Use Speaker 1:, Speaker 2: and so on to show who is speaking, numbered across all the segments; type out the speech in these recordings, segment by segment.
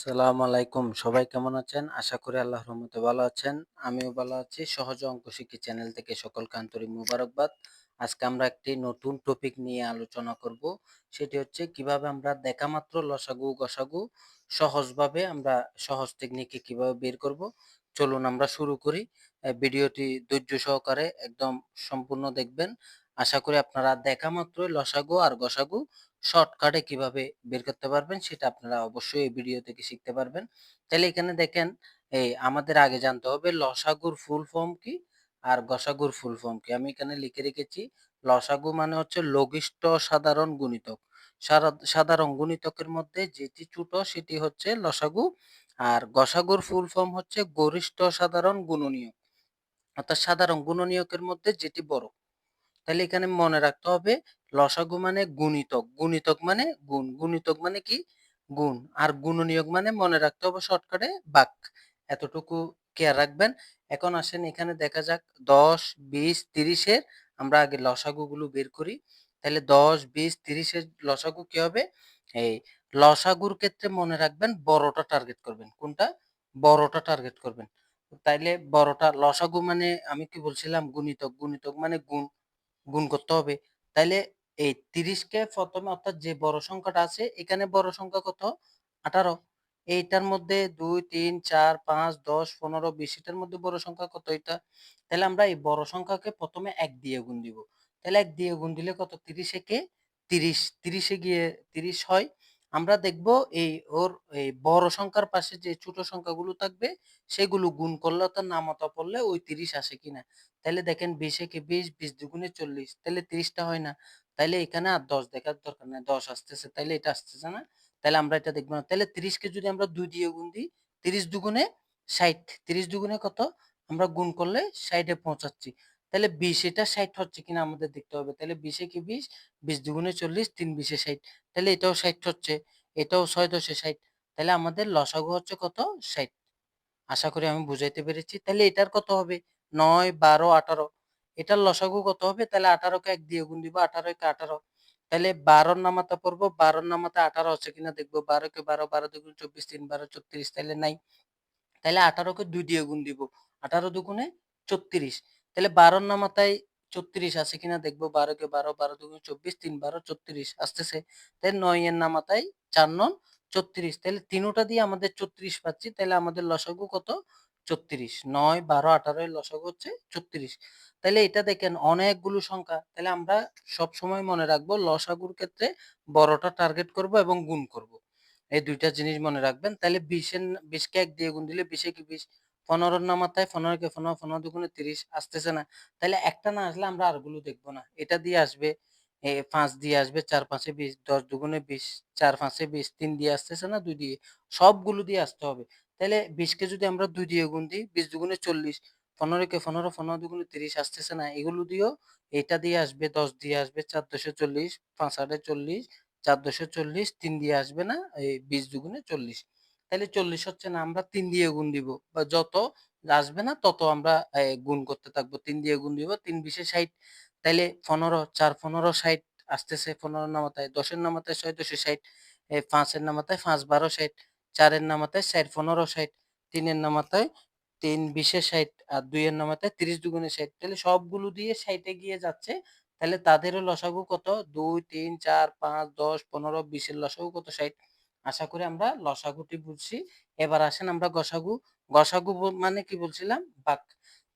Speaker 1: আসসালামু আলাইকুম। সবাই কেমন আছেন? আশা করি আল্লাহ রহমতে ভালো আছেন। আমিও ভালো আছি। সহজ অঙ্ক শিখি চ্যানেল থেকে সকলকে আন্তরিক মুবারকবাদ। আজকে আমরা একটি নতুন টপিক নিয়ে আলোচনা করব। সেটি হচ্ছে কীভাবে আমরা দেখা মাত্র লসাগু, গসাগু সহজভাবে আমরা সহজ টেকনিকে কীভাবে বের করব। চলুন আমরা শুরু করি। ভিডিওটি ধৈর্য সহকারে একদম সম্পূর্ণ দেখবেন। আশা করি আপনারা দেখা মাত্রই লসাগু আর গসাগু শর্টকাটে কীভাবে বের করতে পারবেন, সেটা আপনারা অবশ্যই এই ভিডিও থেকে শিখতে পারবেন। তাহলে এখানে দেখেন, এই আমাদের আগে জানতে হবে লসাগুর ফুল ফর্ম কি আর গসাগুর ফুল ফর্ম কি। আমি এখানে লিখে রেখেছি, লসাগু মানে হচ্ছে লঘিষ্ঠ সাধারণ গুণিতক। সাধারণ গুণিতকের মধ্যে যেটি ছোট সেটি হচ্ছে লসাগু আর গসাগুর ফুল ফর্ম হচ্ছে গরিষ্ঠ সাধারণ গুণনীয়ক। অর্থাৎ সাধারণ গুণনীয়কের মধ্যে যেটি বড়। তাহলে এখানে মনে রাখতে হবে লসাগু মানে গুণিতক। গুণিতক মানে গুণ। গুণিতক মানে কি? গুণ। আর গুণনীয়ক মানে মনে রাখতে হবে শর্টকাটে বাক। এতটুকু কেয়ার রাখবেন। এখন আসেন, এখানে দেখা যাক দশ, বিশ, তিরিশের আমরা আগে লসাগু গুলো বের করি। তাহলে দশ, বিশ, তিরিশের লসাগু কি হবে? এই লসাগুর ক্ষেত্রে মনে রাখবেন বড়টা টার্গেট করবেন। কোনটা? বড়টা টার্গেট করবেন। তাইলে বড়টা, লসাগু মানে আমি কি বলছিলাম? গুণিতক। গুণিতক মানে গুণ। গুণ করতে হবে। তাইলে এই তিরিশকে প্রথমে অর্থাৎ যে বড় সংখ্যাটা আছে, এখানে বড় সংখ্যা কত? আঠারো। এইটার মধ্যে দুই, তিন, চার, পাঁচ, দশ, পনেরো, বিশ, এটার মধ্যে বড় সংখ্যা কত এটা? তাহলে আমরা এই বড় সংখ্যাকে প্রথমে এক দিয়ে গুণ দিব। তাহলে এক দিয়ে গুণ দিলে কত? তিরিশে কে তিরিশ। তিরিশে গিয়ে তিরিশ হয়। আমরা দেখব এই ওর এই বড় সংখ্যার পাশে যে ছোট সংখ্যাগুলো থাকবে, সেগুলো গুণ করলে অর্থাৎ নামতা পড়লে ওই তিরিশ আসে কিনা তাহলে দেখেন বিশ একে বিশ বিশ দুগুণে চল্লিশ তাহলে তিরিশটা হয় না। তাইলে এখানে আর দশ দেখার দরকার নাই, দশ আসতেছে, তাইলে এটা আসতেছে না। তাহলে আমরা এটা দেখব না। তাহলে তিরিশকে যদি আমরা দুই দিয়ে গুণ দিই, তিরিশ দুগুণে ষাট, তিরিশ দুগুণে কত? আমরা গুণ করলে ষাটে পৌঁছাচ্ছি তাহলে বিশ এটা ষাট হচ্ছে কিনা আমাদের দেখতে হবে। তাহলে বিশে কি বিশ? বিশ দুগুণে চল্লিশ, তিন বিশে ষাট। তাহলে এটাও ষাট হচ্ছে, এটাও ছয় দশে ষাট। তাহলে আমাদের লসাগু হচ্ছে কত? ষাট। আশা করি আমি বুঝাইতে পেরেছি। তাহলে এটার কত হবে? নয়, বারো, আঠারো। এটার লসাগু কত হবে? তাহলে আঠারোকে এক দিয়ে গুণ দিব আঠারো একে আঠারো। তাহলে বারোর নামাতে পড়ব, বারোর নামাতে আঠারো আছে কিনা দেখব। বারোকে বারো বারো দুগুণ চব্বিশ, তিন, বারো চৌত্রিশ তাহলে নাই। তাহলে আঠারোকে দুই দিয়ে গুণ দিব, আঠারো দুগুণে চৌত্রিশ তাহলে বারোর নামাতায় চৌত্রিশ আছে কিনা দেখব। বারোকে বারো বারো দুগুণ চব্বিশ, তিন বারো, চৌত্রিশ আসতেছে। নয় এর নামাতায় চার নন চৌত্রিশ। তাহলে তিনোটা দিয়ে আমাদের চৌত্রিশ পাচ্ছি। তাহলে আমাদের লসাগু কত? চৌত্রিশ। নয়, বারো, আঠারো এর লসাগু হচ্ছে চৌত্রিশ। তাহলে এটা দেখেন অনেকগুলো সংখ্যা। তাহলে আমরা সব সময় মনে রাখব লসাগুর ক্ষেত্রে বড়টা টার্গেট করব এবং গুণ করব। এই দুইটা জিনিস মনে রাখবেন। তাহলে বিশের, বিশকে এক দিয়ে গুণ দিলে বিশে কি বিশ? পনেরোর নামাতায় পনেরোকে পনেরো পনেরো দুগুণে তিরিশ আসতেছে না। তাহলে একটা না আসলে আমরা আরগুলো দেখব না। এটা দিয়ে আসবে পাঁচ দিয়ে আসবে, চার পাঁচে বিশ, দশ দুগুণে বিশ, চার পাঁচে বিশ, তিন দিয়ে আসতেছে না, দুই দিয়ে, সবগুলো দিয়ে আসতে হবে। তাহলে বিশকে যদি আমরা দুই দিয়ে গুণ দিই, বিশ দুগুণে চল্লিশ পনেরোকে পনেরো পনেরো দুগুণে তিরিশ আসতেছে না, এগুলো দিয়েও এটা দিয়ে আসবে, দশ দিয়ে আসবে, চার দশে চল্লিশ, পাঁচ আটে চল্লিশ, চার দশে চল্লিশ, তিন দিয়ে আসবে না, এই বিশ দুগুণে চল্লিশ। তাহলে চল্লিশ হচ্ছে না, আমরা তিন দিয়ে গুণ দিব। বা যত আসবে না, তত আমরা গুণ করতে থাকব। তিন দিয়ে গুণ দিব, তিন বিশে ষাট। তাইলে পনেরো, চার, পনেরো, ষাট আসতেছে, পনেরো নামাতায়, দশের নামাতায় ছয়, দশে ষাট। পাঁচের নামাতায় পাঁচ, বারো, ষাট। চারের নামাতায় ষাট পনেরো, ষাট। তিনের নামাতায় তিন, বিশে ষাট। আর দুইয়ের নামাতায় তিরিশ দুগুণে ষাট। তাহলে সবগুলো দিয়ে ষাটে গিয়ে যাচ্ছে। তাহলে তাদেরও লসাগু কত? দুই, তিন, চার, পাঁচ, দশ, পনেরো, বিশের লসাগু কত? ষাট। আশা করি আমরা লসাগুটি বুঝছি। এবার আসেন আমরা গসাগু। গসাগু মানে কি বলছিলাম? বাক।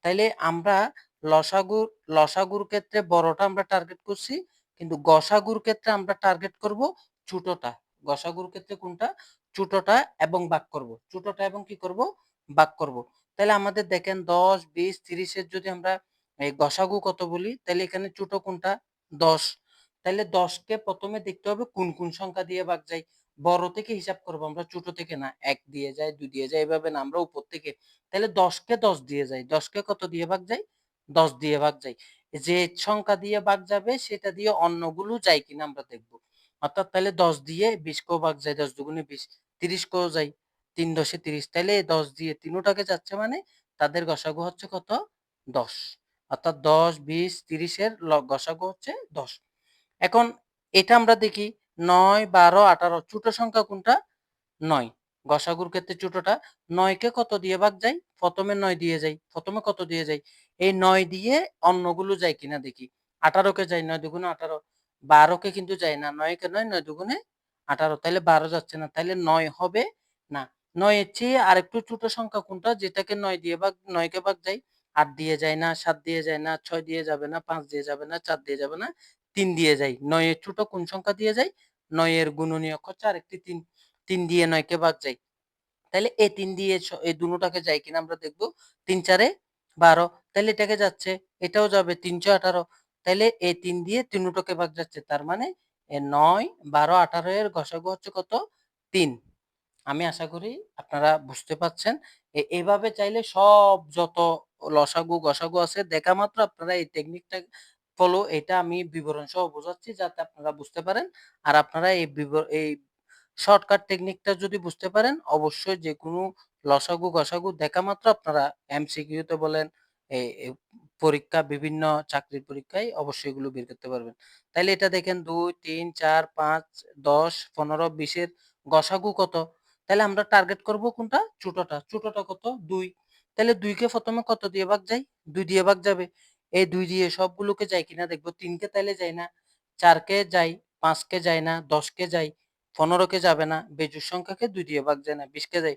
Speaker 1: তাইলে আমরা লসাগু, লসাগুর ক্ষেত্রে বড়টা আমরা টার্গেট করছি, কিন্তু গসাগুর ক্ষেত্রে আমরা টার্গেট করব ছোটটা। গসাগুর ক্ষেত্রে কোনটা? ছোটটা এবং বাক করব। ছোটটা এবং কি করব? বাক করব। তাহলে আমাদের দেখেন দশ, বিশ, তিরিশের যদি আমরা এই গসাগু কত বলি তাহলে এখানে ছোট কোনটা? দশ। তাহলে দশকে প্রথমে দেখতে হবে কোন কোন সংখ্যা দিয়ে ভাগ যায়। বড় থেকে হিসাব করব আমরা, ছোট থেকে না, এক দিয়ে যায়, দুই দিয়ে যায়, এভাবে না, আমরা উপর থেকে, তাহলে দশকে দশ দিয়ে যায় দশকে কত দিয়ে ভাগ যায়? দশ দিয়ে ভাগ যায়। যে সংখ্যা দিয়ে ভাগ যাবে, সেটা দিয়ে অন্যগুলো যায় কিনা আমরা দেখব। অর্থাৎ তাহলে দশ দিয়ে বিশ কেও ভাগ যায়, দশ দুগুণে বিশ, তিরিশ কেও যায়, তিন দশে তিরিশ, তাহলে দশ দিয়ে তিনোটাকে যাচ্ছে মানে তাদের গসাগু হচ্ছে কত? দশ। অর্থাৎ দশ, বিশ, তিরিশের গসাগু হচ্ছে দশ। এখন এটা আমরা দেখি নয়, বারো, আঠারো, ছোট সংখ্যা কোনটা? নয়। গসাগুর ক্ষেত্রে ছোটটা, নয়কে কত দিয়ে ভাগ যায়? প্রথমে নয় দিয়ে যাই প্রথমে কত দিয়ে যাই এই নয় দিয়ে অন্যগুলো যায় কিনা দেখি। আঠারোকে যাই নয় দুগুণে আঠারো, বারোকে কিন্তু যায় না, নয়কে নয় নয় দুগুণে আঠারো। তাহলে বারো যাচ্ছে না তাহলে নয় হবে না। নয়ের চেয়ে আরেকটু ছোট সংখ্যা কোনটা? যেটাকে নয় দিয়ে ভাগ, নয়কে ভাগ যায়, আট দিয়ে যায় না, সাত দিয়ে যায় না, ছয় দিয়ে যাবে না, পাঁচ দিয়ে যাবে না, চার দিয়ে যাবে না তিন দিয়ে যায় নয়ের ছোট কোন সংখ্যা দিয়ে যায় নয়ের গুণনীয়ক হচ্ছে আরেকটি তিন। তিন দিয়ে নয়কে ভাগ যায় তাহলে এই তিন দিয়ে এই দুটোটাকে যাই কিনা আমরা দেখব। তিন চারে বারো। তাহলে এটাকে যাচ্ছে। এটাও যাবে তিনশো আঠারো। তাহলে এই তিন দিয়ে তিনটাকে ভাগ যাচ্ছে। তার মানে এ নয়, বারো, আঠারো এর গসাগু হচ্ছে কত? তিন। আমি আশা করি আপনারা বুঝতে পারছেন। এ- এইভাবে চাইলে সব যত লসাগু, গসাগু আছে, দেখা মাত্র আপনারা এই টেকনিকটা ফলো এটা আমি বিবরণ সহ বোঝাচ্ছি যাতে আপনারা বুঝতে পারেন। আর আপনারা এই এই শর্টকাট টেকনিকটা যদি বুঝতে পারেন, অবশ্যই যে কোনো লসাগু গসাগু দেখা মাত্র আপনারা এমসিকিউতে বলেন এই পরীক্ষা, বিভিন্ন চাকরির পরীক্ষায় অবশ্যই এগুলো বের করতে পারবেন। তাইলে এটা দেখেন দুই, তিন, চার, পাঁচ, দশ, পনেরো, বিশের গসাগু কত? তাহলে আমরা টার্গেট করব কোনটা? ছোটটা। ছোটটা কত? দুই। তাহলে দুইকে প্রথমে কত দিয়ে ভাগ যায়? দুই দিয়ে ভাগ যাবে। এই দুই দিয়ে সবগুলোকে যায় কিনা দেখব। তিনকে তাইলে যায় না। চারকে যাই পাঁচকে যায় না, দশকে যাই পনেরোকে যাবে না বেজোড় সংখ্যাকে দুই দিয়ে ভাগ যায় না, বিশকে যায়।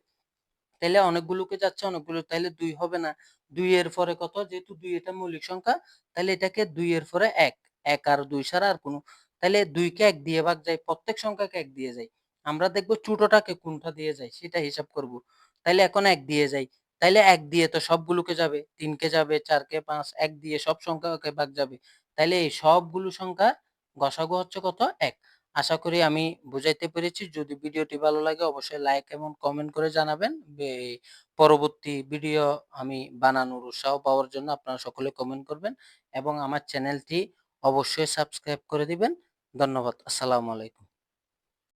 Speaker 1: তাহলে অনেকগুলোকে যাচ্ছে, অনেকগুলো তাহলে দুই হবে না। দুই এর পরে কত? যেহেতু দুই এটা মৌলিক সংখ্যা তাহলে এটাকে দুই এর পরে এক। এক আর দুই ছাড়া আর কোনো। তাহলে দুইকে এক দিয়ে ভাগ যায়, প্রত্যেক সংখ্যাকে এক দিয়ে যায়। আমরা দেখব ছোটটাকে কোনটা দিয়ে যায়, সেটা হিসাব করব। তাহলে এখন এক দিয়ে যাই তাহলে এক দিয়ে তো সবগুলোকে যাবে, তিনকে যাবে, চারকে পাঁচ, এক দিয়ে সব সংখ্যাকে ভাগ যাবে। তাইলে এই সবগুলো সংখ্যা গসাগু হচ্ছে কত? এক। আশা করি আমি বুঝাইতে পেরেছি। যদি ভিডিওটি ভালো লাগে অবশ্যই লাইক এবং কমেন্ট করে জানাবেন। পরবর্তী ভিডিও আমি বানানোর উৎসাহ পাওয়ার জন্য আপনারা সকলে কমেন্ট করবেন এবং আমার চ্যানেলটি অবশ্যই সাবস্ক্রাইব করে দিবেন। ধন্যবাদ। আসসালামু আলাইকুম।